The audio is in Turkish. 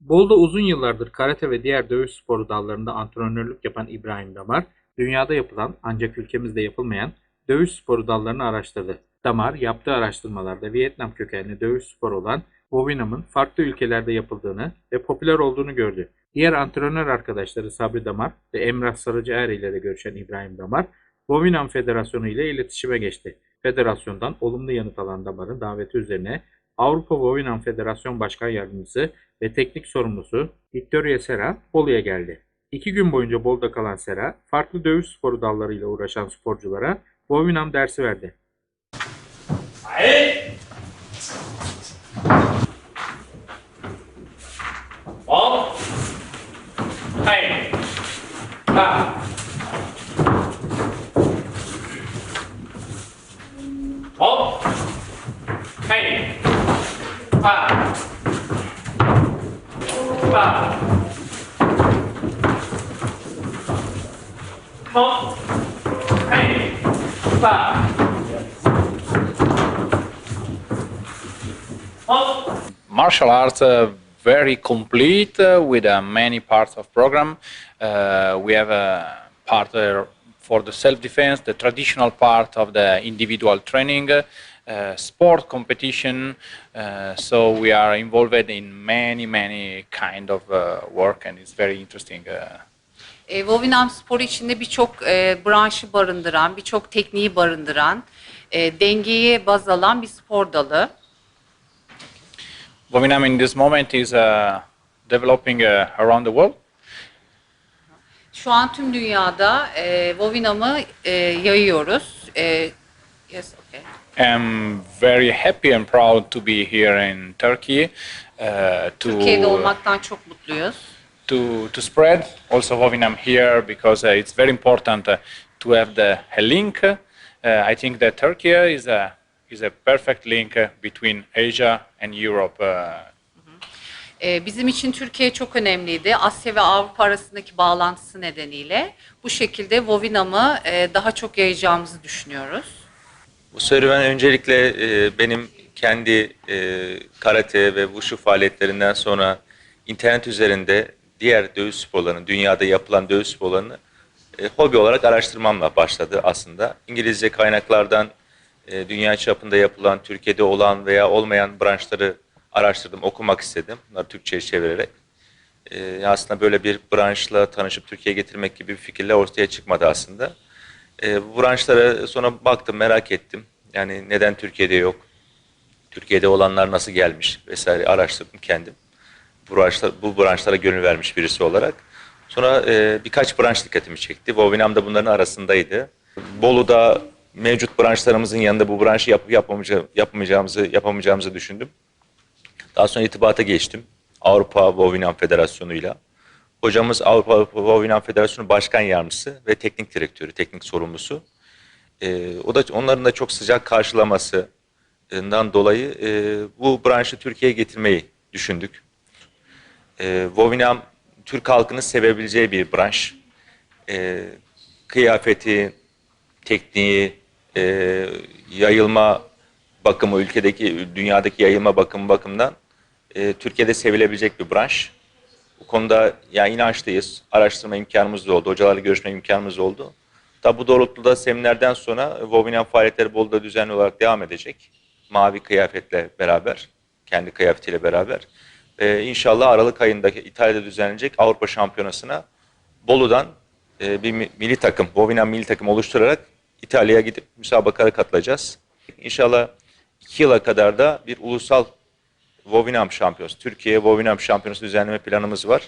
Bolu'da uzun yıllardır karate ve diğer dövüş sporu dallarında antrenörlük yapan İbrahim Damar, dünyada yapılan ancak ülkemizde yapılmayan dövüş sporu dallarını araştırdı. Damar, yaptığı araştırmalarda Vietnam kökenli dövüş sporu olan Vovinam'ın farklı ülkelerde yapıldığını ve popüler olduğunu gördü. Diğer antrenör arkadaşları Sabri Damar ve Emrah Sarıcıer ile de görüşen İbrahim Damar, Vovinam Federasyonu ile iletişime geçti. Federasyondan olumlu yanıt alan Damar'ın daveti üzerine Avrupa Vovinam Federasyon Başkan Yardımcısı ve teknik sorumlusu Victoria Sera Bolu'ya geldi. İki gün boyunca Bolu'da kalan Sera, farklı dövüş sporu dallarıyla uğraşan sporculara Vovinam dersi verdi. Hej! Upp! Hej! Ha! Upp! Hej! Ha! Upp! martial arts uh, very complete uh, with uh, many parts of program. Uh, we have a part uh, for the self-defense, the traditional part of the individual training, uh, sport competition. Uh, so we are involved in many, many kind of uh, work, and it's very interesting. Uh, E, Vovinam sporu içinde birçok e, branşı barındıran, birçok tekniği barındıran, e, dengeyi baz alan bir spor dalı. Vovinam in this moment is uh, developing uh, around the world. Şu an tüm dünyada e, Vovinam'ı e, yayıyoruz. E, yes, okay. I'm very happy and proud to be here in Turkey uh, to Türkiye'de olmaktan çok mutluyuz. to to spread also Vovinam here because uh, it's very important uh, to have the a link. Uh, I think that Turkey is a is a perfect link uh, between Asia and Europe. Uh, E, bizim için Türkiye çok önemliydi. Asya ve Avrupa arasındaki bağlantısı nedeniyle bu şekilde Vovinam'ı e, daha çok yayacağımızı düşünüyoruz. Bu serüven öncelikle e, benim kendi e, karate ve wushu faaliyetlerinden sonra internet üzerinde diğer dövüş sporlarını, dünyada yapılan dövüş sporlarını e, hobi olarak araştırmamla başladı aslında. İngilizce kaynaklardan e, dünya çapında yapılan, Türkiye'de olan veya olmayan branşları araştırdım, okumak istedim. Bunları Türkçe'ye çevirerek. E, aslında böyle bir branşla tanışıp Türkiye'ye getirmek gibi bir fikirle ortaya çıkmadı aslında. E, bu branşlara sonra baktım, merak ettim. Yani neden Türkiye'de yok? Türkiye'de olanlar nasıl gelmiş vesaire araştırdım kendim. Bu, branşlar, bu branşlara gönül vermiş birisi olarak. Sonra e, birkaç branş dikkatimi çekti. Vovinam da bunların arasındaydı. Bolu'da mevcut branşlarımızın yanında bu branşı yapıp yapamayacağımızı, yapamayacağımızı, yapamayacağımızı düşündüm. Daha sonra irtibata geçtim. Avrupa Vovinam Federasyonu'yla. Hocamız Avrupa Vovinam Federasyonu Başkan Yardımcısı ve teknik direktörü, teknik sorumlusu. Ee, o da onların da çok sıcak karşılamasından dolayı e, bu branşı Türkiye'ye getirmeyi düşündük. E, Vovinam Türk halkının sevebileceği bir branş. E, kıyafeti, tekniği, e, yayılma bakımı, ülkedeki, dünyadaki yayılma bakımı bakımından e, Türkiye'de sevilebilecek bir branş. Bu konuda yani inançlıyız. Araştırma imkanımız da oldu. Hocalarla görüşme imkanımız oldu. Tabi bu doğrultuda seminerden sonra Vovinam faaliyetleri Bolu'da düzenli olarak devam edecek. Mavi kıyafetle beraber, kendi kıyafetiyle beraber. Ee, inşallah Aralık ayındaki İtalya'da düzenlenecek Avrupa Şampiyonası'na Bolu'dan e, bir mi- milli takım, Vovinam milli takım oluşturarak İtalya'ya gidip müsabakaya katılacağız. İnşallah iki yıla kadar da bir ulusal Vovinam şampiyonası, Türkiye Vovinam şampiyonası düzenleme planımız var.